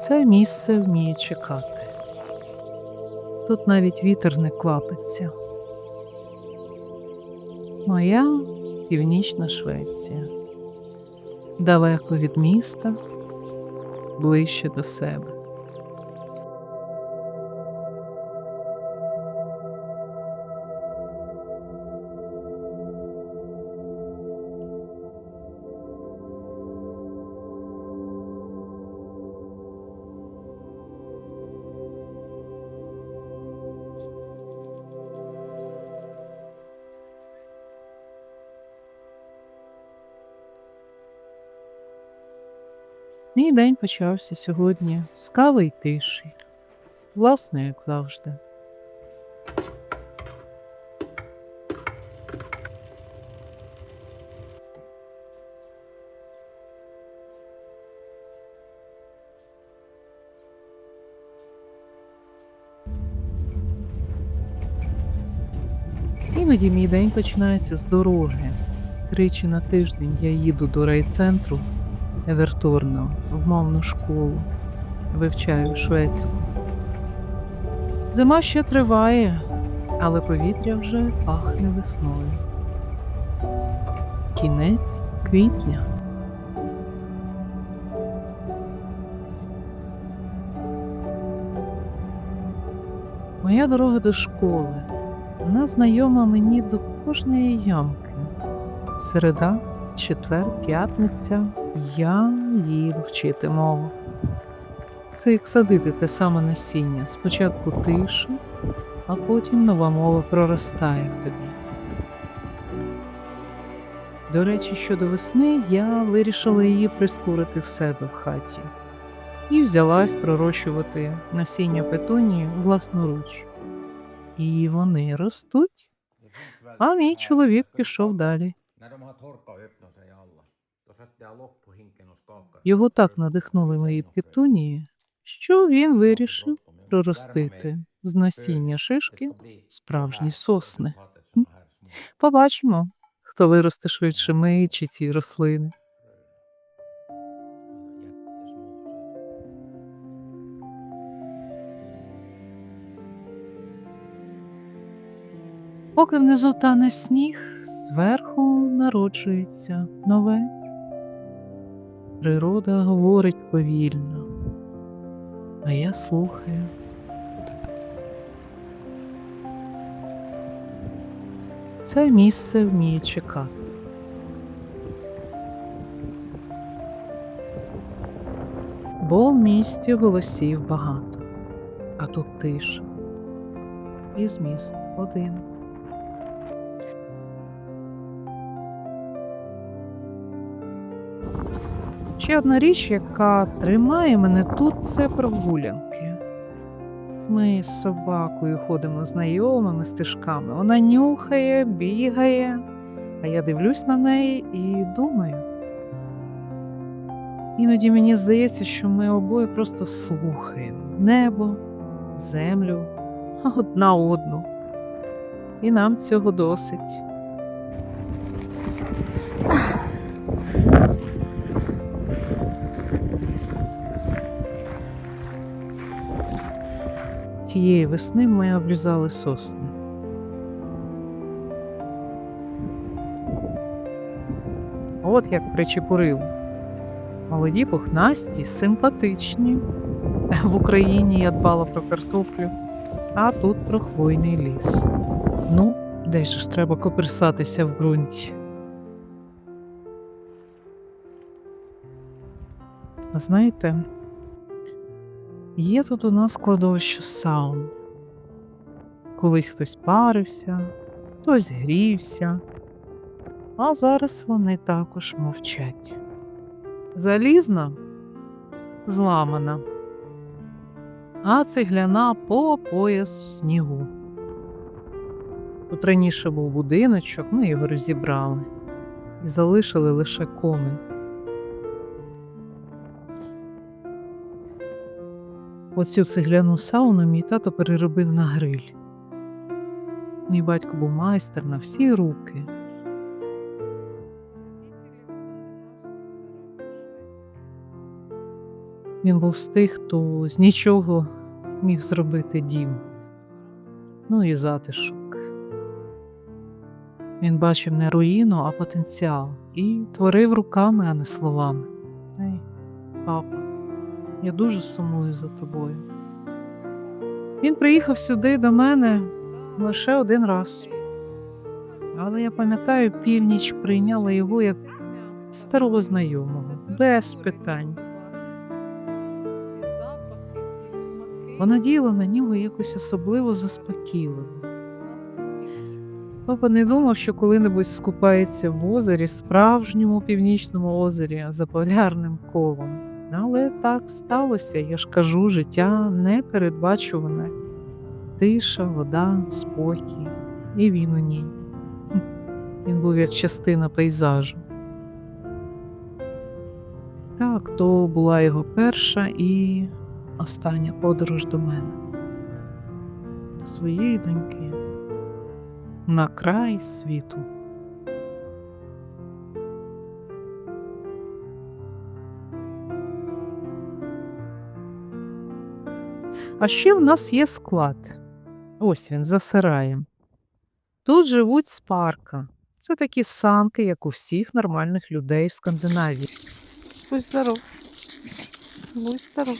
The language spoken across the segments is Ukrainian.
Це місце вміє чекати. Тут навіть вітер не квапиться. Моя північна Швеція. Далеко від міста, ближче до себе. Мій день почався сьогодні з кави й тиші. Власне, як завжди. Іноді мій день починається з дороги. Тричі на тиждень я їду до райцентру Еверторно в мовну школу, вивчаю шведську. Зима ще триває, але повітря вже пахне весною. Кінець квітня. Моя дорога до школи. Вона знайома мені до кожної ямки. Середа, четвер, п'ятниця. Я їду вчити мову. Це як садити те саме насіння. Спочатку тиша, а потім нова мова проростає в тобі. До речі, щодо весни я вирішила її прискорити в себе в хаті і взялась пророщувати насіння петонії власноруч. І вони ростуть. А мій чоловік пішов далі. Його так надихнули мої петунії, що він вирішив проростити з насіння шишки справжні сосни. Побачимо, хто виросте швидше ми чи ці рослини. Поки внизу тане сніг, зверху народжується нове. Природа говорить повільно, а я слухаю. Це місце вміє чекати. Бо в місті голосів багато, а тут тиша. І зміст один. Ще одна річ, яка тримає мене тут, це прогулянки. Ми з собакою ходимо знайомими стежками. Вона нюхає, бігає, а я дивлюсь на неї і думаю. Іноді мені здається, що ми обоє просто слухаємо небо, землю, одна одну. І нам цього досить. Цієї весни ми облізали сосни. От як причепурило. Молоді пухнасті, симпатичні. В Україні я дбала про картоплю, а тут про хвойний ліс. Ну, десь ж треба коперсатися в ґрунті. Знаєте, Є тут у нас складовище саун. Колись хтось парився, хтось грівся, а зараз вони також мовчать. Залізна зламана, а цегляна по пояс в снігу. Тут раніше був будиночок, ми його розібрали і залишили лише комин. Оцю цегляну сауну мій тато переробив на гриль. Мій батько був майстер на всі руки. Він був з тих, хто з нічого міг зробити дім. Ну і затишок. Він бачив не руїну, а потенціал і творив руками, а не словами. Ей, папа, я дуже сумую за тобою. Він приїхав сюди до мене лише один раз. Але я пам'ятаю, північ прийняла його як старого знайомого, без питань. Вона діяла на нього якось особливо заспокійливо. Папа не думав, що коли-небудь скупається в озері, справжньому північному озері за полярним колом. Але так сталося, я ж кажу, життя непередбачуване. Тиша, вода, спокій, і він у ній. Він був як частина пейзажу. Так, то була його перша і остання подорож до мене, до своєї доньки, на край світу. А ще в нас є склад. Ось він за сараєм. Тут живуть спарка. Це такі санки, як у всіх нормальних людей в Скандинавії. Будь здоров. Будь здоров.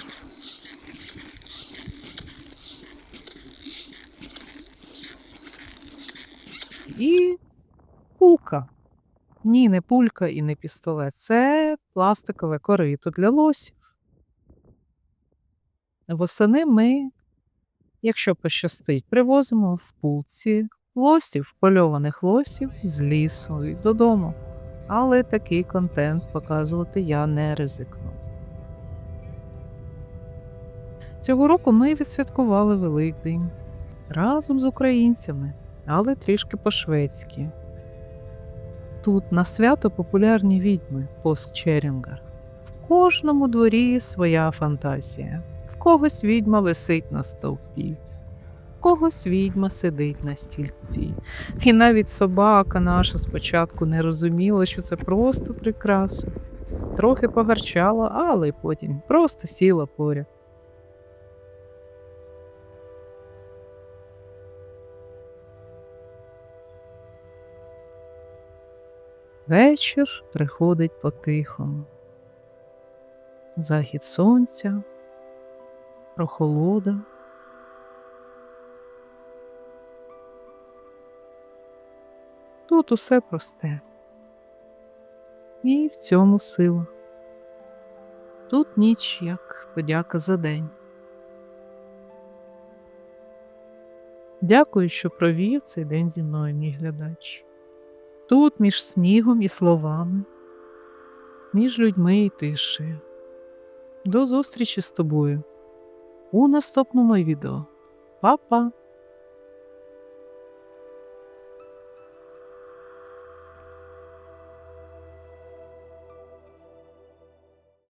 І пулка. Ні, не пулька і не пістолет. Це пластикове корито для лосів. Восени ми, якщо пощастить, привозимо в пулці лосів, польованих лосів з лісу і додому. Але такий контент показувати я не ризикну. Цього року ми відсвяткували Великдень разом з українцями, але трішки по-шведськи. Тут на свято популярні відьми Поскчерінгар. В кожному дворі своя фантазія. Когось відьма висить на стовпі, когось відьма сидить на стільці. І навіть собака наша спочатку не розуміла, що це просто прикраса. Трохи погарчала, але потім просто сіла поряд. Вечір приходить по-тихому. Захід сонця, прохолода. Тут усе просте. І в цьому сила. Тут ніч як подяка за день. Дякую, що провів цей день зі мною, мій глядач. Тут між снігом і словами, між людьми і тишею. До зустрічі з тобою у наступному відео. Па-па!